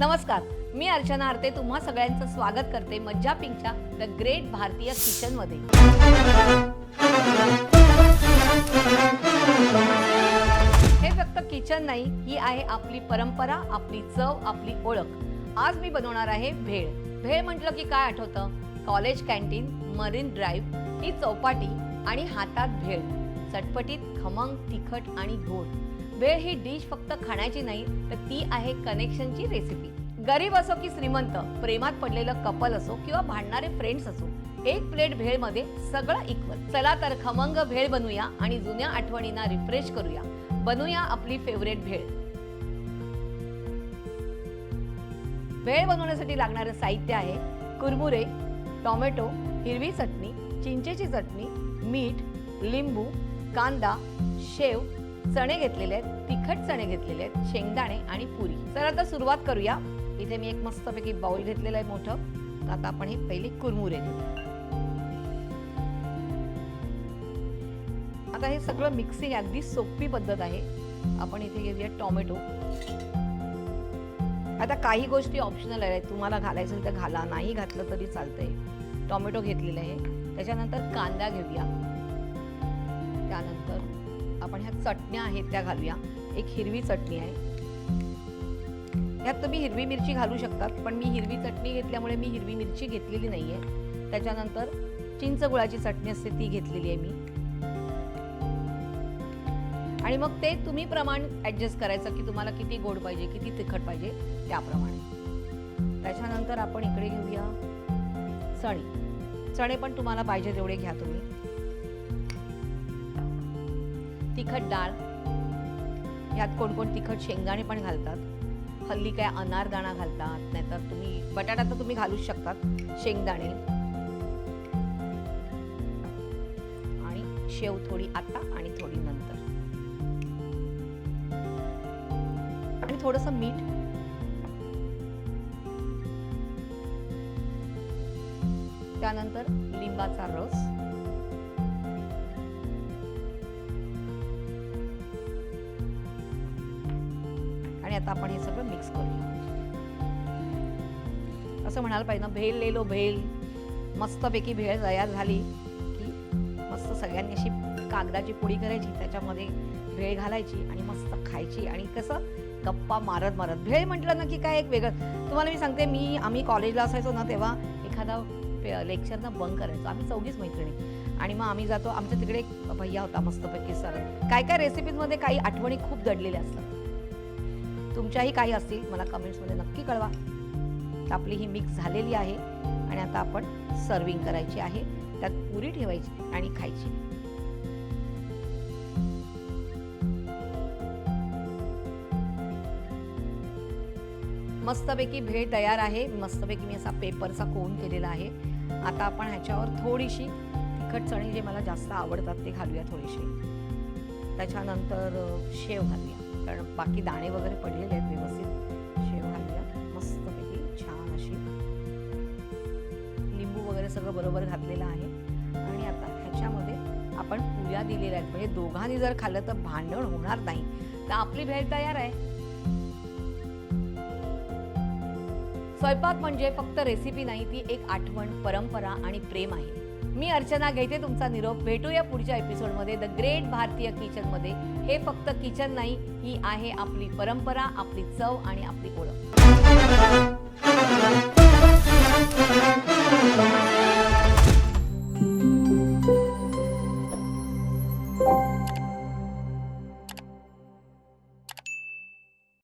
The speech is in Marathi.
नमस्कार मी अर्चना आरते तुम्हा सगळ्यांचं स्वागत करते मज्जा पिंकच्या द ग्रेट भारतीय किचनमध्ये हे फक्त किचन नाही ही आहे आपली परंपरा आपली चव आपली ओळख. आज मी बनवणार आहे भेळ. भेळ म्हटलं की काय आठवतं? कॉलेज कॅन्टीन मरीन ड्राईव्ह ही चौपाटी आणि हातात भेळ. चटपटीत खमंग तिखट आणि गोड. वेळ ही डिश फक्त खाण्याची नाही तर ती आहे कनेक्शनची रेसिपी. गरीब असो की श्रीमंत प्रेमात पडलेलं कपल असो किंवा भांडणारे फ्रेंड्स असो एक प्लेट भेळमध्ये सगळं इक्वल चला तर खमंग भेळ बनवूया आणि जुन्या आठवणींना रिफ्रेश करूया. बनवूया आपली फेवरेट भेळ. भेळ बनवण्यासाठी लागणारं साहित्य आहे कुरमुरे टोमॅटो हिरवी चटणी चिंचेची चटणी मीठ लिंबू कांदा शेव चणे घेतलेले आहेत तिखट चणे घेतलेले आहेत शेंगदाणे आणि पुरी. तर आता सुरुवात करूया. इथे मी एक मस्तपैकी बाउल घेतलेलं आहे मोठं. तर आता आपण हे पहिले कुरमुरे घेऊ. आता हे सगळं मिक्सिंग अगदी सोपी पद्धत आहे. आपण इथे घेऊया टोमॅटो आता काही गोष्टी ऑप्शनल आहेत. तुम्हाला घालायचं तर घाला. नाही घातलं तरी चालतंय. टोमॅटो घेतलेलं आहे. त्याच्यानंतर कांदा घेऊया. त्यानंतर आपण ह्या चटण्या आहेत त्या घालूया. एक हिरवी चटणी आहे. ह्यात तुम्ही हिरवी मिरची घालू शकतात पण मी हिरवी चटणी घेतल्यामुळे मी हिरवी मिरची घेतलेली नाही आहे त्याच्यानंतर चिंच गुळाची चटणी असते ती घेतलेली आहे मी. आणि मग ते तुम्ही प्रमाण ॲडजस्ट करायचं की तुम्हाला किती गोड पाहिजे किती तिखट पाहिजे त्याप्रमाणे. त्याच्यानंतर आपण इकडे घेऊया चणे. चणे पण तुम्हाला पाहिजे तेवढे घ्या तुम्ही. तिखट डाळ. यात कोण कोण तिखट शेंगदाणे पण घालतात. हल्ली काय अनारदाणा घालतात नाहीतर तुम्ही बटाटा तर तुम्ही घालूच शकतात शेंगदाणे. आणि शेव थोडी आता आणि थोडी नंतर. आणि थोडस मीठ. त्यानंतर लिंबाचा रस. आणि आता आपण हे सगळं मिक्स करूया. असं म्हणायला पाहिजे ना भेल लेलो भेल. मस्तपैकी भेळ तयार झाली की मस्त सगळ्यांनी अशी कागदाची पुडी करायची त्याच्यामध्ये भेळ घालायची आणि मस्त खायची. आणि कसं गप्पा मारत मारत. भेळ म्हटलं ना की काय एक वेगळं. तुम्हाला मी सांगते मी आम्ही कॉलेजला असायचो ना तेव्हा एखादा लेक्चरचा बंक करायचो. आम्ही चौघीच मैत्रिणी. आणि मग आम्ही जातो आमच्या तिकडे एक भैया होता मस्तपैकी सर. काय काय रेसिपीजमध्ये काही आठवणी खूप दडलेल्या असतात. तुमच्याही काही असतील मला कमेंट्समध्ये नक्की कळवा. आपली ही मिक्स झालेली आहे आणि आता आपण सर्विंग करायची आहे. त्यात पुरी ठेवायची आणि खायची. मस्तपैकी भेळ तयार आहे. मस्तपैकी मी असा पेपरचा कोन केलेला आहे. आता आपण ह्याच्यावर थोडीशी तिखट चणे जे मला जास्त आवडतात ते घालूया थोडीशी त्याच्यानंतर शेव घालूया. कारण बाकी दाणे वगैरे पडलेले आहेत व्यवस्थित. शेव घालूया. मस्तपैकी छान अशी लिंबू वगैरे सगळं बरोबर घातलेलं आहे. आणि आता ह्याच्यामध्ये आपण पुऱ्या दिलेल्या आहेत. म्हणजे दोघांनी जर खाल्लं तर भांडण होणार नाही. तर आपली भेळ तयार आहे. स्वयंपाक म्हणजे फक्त रेसिपी नाही ती एक आठवण परंपरा आणि प्रेम आहे. मी अर्चना घेते तुमचा निरोप. भेटूया पुढच्या एपिसोडमध्ये द ग्रेट भारतीय किचनमध्ये हे फक्त किचन नाही ही आहे आपली परंपरा आपली चव आणि आपली ओळख.